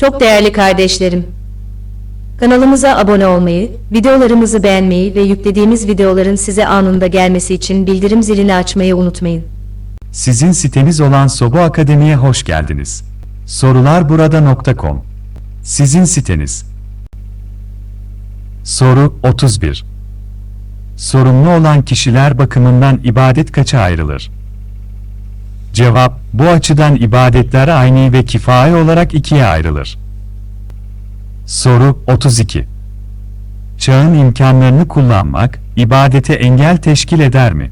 Çok değerli kardeşlerim, kanalımıza abone olmayı, videolarımızı beğenmeyi ve yüklediğimiz videoların size anında gelmesi için bildirim zilini açmayı unutmayın. Sizin siteniz olan Sobu Akademi'ye hoş geldiniz. Sorularburada.com Sizin siteniz. Soru 31 Sorumlu olan kişiler bakımından ibadet kaça ayrılır? Cevap, bu açıdan ibadetler ayni ve kifaye olarak ikiye ayrılır. Soru 32 Çağın imkanlarını kullanmak, ibadete engel teşkil eder mi?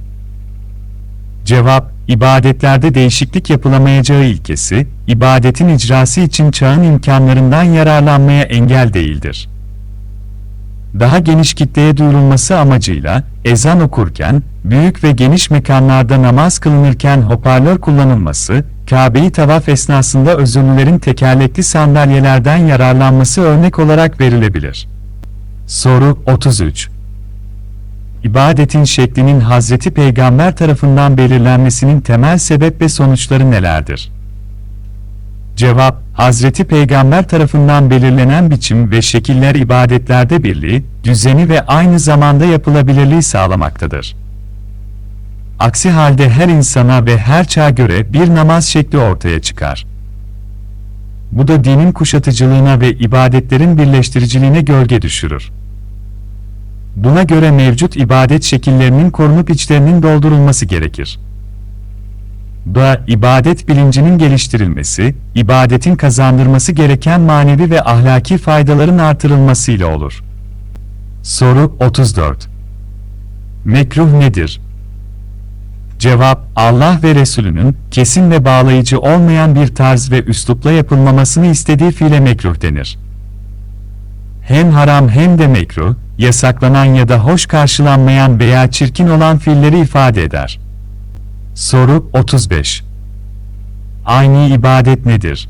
Cevap, ibadetlerde değişiklik yapılamayacağı ilkesi, ibadetin icrası için çağın imkanlarından yararlanmaya engel değildir. Daha geniş kitleye duyurulması amacıyla, ezan okurken, büyük ve geniş mekanlarda namaz kılınırken hoparlör kullanılması, Kabe'yi tavaf esnasında özürlülerin tekerlekli sandalyelerden yararlanması örnek olarak verilebilir. Soru 33 İbadetin şeklinin Hazreti Peygamber tarafından belirlenmesinin temel sebep ve sonuçları nelerdir? Cevap, Hazreti Peygamber tarafından belirlenen biçim ve şekiller ibadetlerde birliği, düzeni ve aynı zamanda yapılabilirliği sağlamaktadır. Aksi halde her insana ve her çağa göre bir namaz şekli ortaya çıkar. Bu da dinin kuşatıcılığına ve ibadetlerin birleştiriciliğine gölge düşürür. Buna göre mevcut ibadet şekillerinin korunup içlerinin doldurulması gerekir. Da ibadet bilincinin geliştirilmesi, ibadetin kazandırması gereken manevi ve ahlaki faydaların artırılmasıyla olur. Soru 34 Mekruh nedir? Cevap, Allah ve Resulünün kesin ve bağlayıcı olmayan bir tarz ve üslupla yapılmamasını istediği fiile mekruh denir. Hem haram hem de mekruh, yasaklanan ya da hoş karşılanmayan veya çirkin olan fiilleri ifade eder. Soru 35 Aynı ibadet nedir?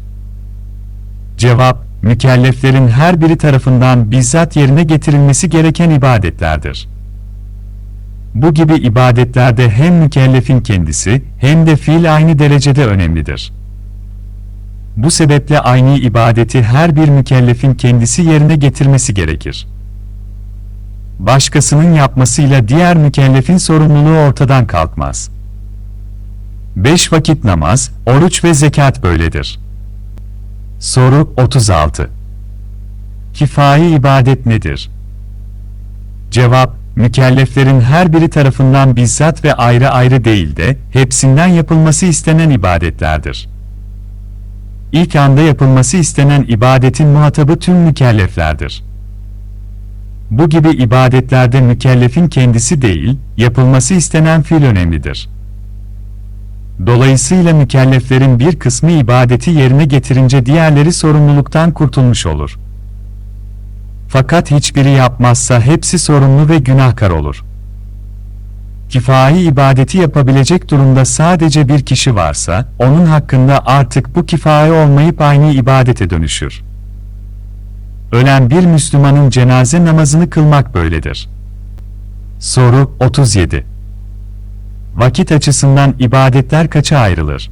Cevap, mükelleflerin her biri tarafından bizzat yerine getirilmesi gereken ibadetlerdir. Bu gibi ibadetlerde hem mükellefin kendisi hem de fiil aynı derecede önemlidir. Bu sebeple aynı ibadeti her bir mükellefin kendisi yerine getirmesi gerekir. Başkasının yapmasıyla diğer mükellefin sorumluluğu ortadan kalkmaz. Beş vakit namaz, oruç ve zekat böyledir. Soru 36 Kifayi ibadet nedir? Cevap, mükelleflerin her biri tarafından bizzat ve ayrı ayrı değil de, hepsinden yapılması istenen ibadetlerdir. İlk anda yapılması istenen ibadetin muhatabı tüm mükelleflerdir. Bu gibi ibadetlerde mükellefin kendisi değil, yapılması istenen fiil önemlidir. Dolayısıyla mükelleflerin bir kısmı ibadeti yerine getirince diğerleri sorumluluktan kurtulmuş olur. Fakat hiçbiri yapmazsa hepsi sorumlu ve günahkar olur. Kifayi ibadeti yapabilecek durumda sadece bir kişi varsa, onun hakkında artık bu kifaye olmayıp aynı ibadete dönüşür. Ölen bir Müslümanın cenaze namazını kılmak böyledir. Soru 37 Vakit açısından ibadetler kaça ayrılır?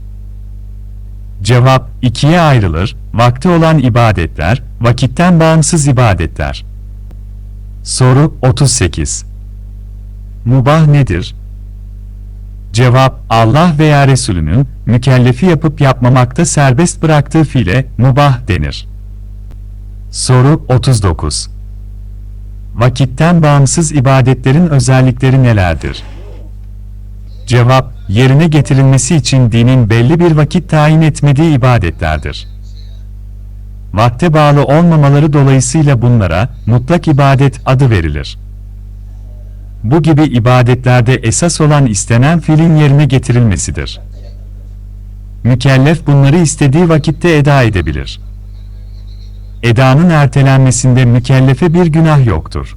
Cevap, ikiye ayrılır, vakti olan ibadetler, vakitten bağımsız ibadetler. Soru 38 Mubah nedir? Cevap, Allah veya Resulünün, mükellefi yapıp yapmamakta serbest bıraktığı fiile, mubah denir. Soru 39 Vakitten bağımsız ibadetlerin özellikleri nelerdir? Cevap, yerine getirilmesi için dinin belli bir vakit tayin etmediği ibadetlerdir. Vakte bağlı olmamaları dolayısıyla bunlara mutlak ibadet adı verilir. Bu gibi ibadetlerde esas olan istenen fiilin yerine getirilmesidir. Mükellef bunları istediği vakitte eda edebilir. Edanın ertelenmesinde mükellefe bir günah yoktur.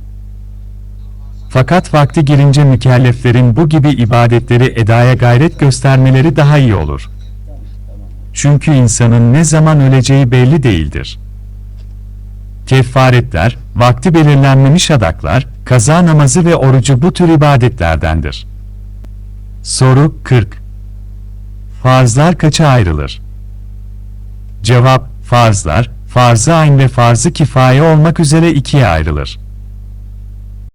Fakat vakti girince mükelleflerin bu gibi ibadetleri edaya gayret göstermeleri daha iyi olur. Çünkü insanın ne zaman öleceği belli değildir. Kefaretler, vakti belirlenmemiş adaklar, kaza namazı ve orucu bu tür ibadetlerdendir. Soru 40 Farzlar kaça ayrılır? Cevap, farzlar, farz-ı ayn ve farz-ı kifaye olmak üzere ikiye ayrılır.